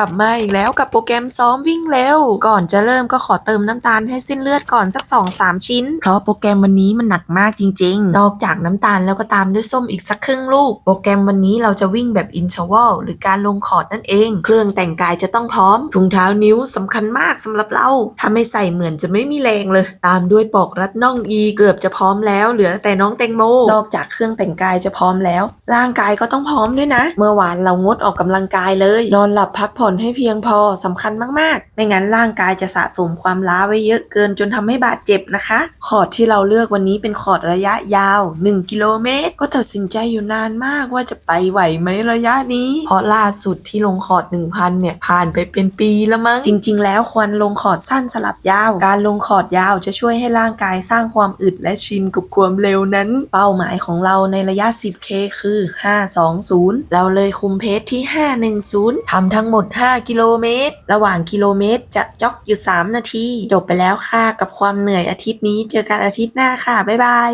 ลับมาอีกแล้วกับโปรแกรมซ้อมวิ่งเร็ว ก่อนจะเริ่มก็ขอเติมน้ำตาลให้เส้นเลือดก่อนสัก 2-3 ชิ้น เพราะโปรแกรมวันนี้มันหนักมากจริง ๆ นอกจากน้ำตาลแล้วก็ตามด้วยส้มอีกสักครึ่งลูก โปรแกรมวันนี้เราจะวิ่งแบบอินเทอร์วัลหรือการลงคอร์ดนั่นเอง เครื่องแต่งกายจะต้องพร้อมถุงเท้านิ้วสำคัญมากสำหรับเราถ้าไม่ใส่เหมือนจะไม่มีแรงเลย ตามด้วยปอกรัดน่องอีเกือบจะพร้อมแล้ว เหลือแต่น้องแตงโมนอกจากเครื่องแต่งกายจะพร้อมแล้ว ร่างกายก็ต้องพร้อมด้วยนะ เมื่อวานเรางดออกกำลังกายเลย นอนหลับพักผ่อนให้เพียงพอสำคัญมากๆ ไม่งั้นร่างกายจะสะสมความล้าไว้เยอะเกินจนทำให้บาดเจ็บนะคะ คอร์ดที่เราเลือกวันนี้เป็นคอร์ดระยะยาว 1 กิโลเมตร ก็ตัดสินใจอยู่นานมากว่าจะไปไหวไหมระยะนี้ เพราะล่าสุดที่ลงคอร์ด1,000เนี่ยผ่านไปเป็นปีแล้วมั้ง จริง ๆ แล้วควรลงคอร์ดสั้นสลับยาว การลงคอร์ดยาวจะช่วยให้ร่างกายสร้างความอึดและชินกับความเร็วนั้น เป้าหมายของเราในระยะ 10K คือ 520 เราเลยคุมเพจที่ 510ทำทั้งหมด5 กิโลเมตร ระหว่างกิโลเมตร จะจ็อกอยู่ 3 นาที จบไปแล้วค่ะ กับความเหนื่อยอาทิตย์นี้ เจอกันอาทิตย์หน้าค่ะ บ๊ายบาย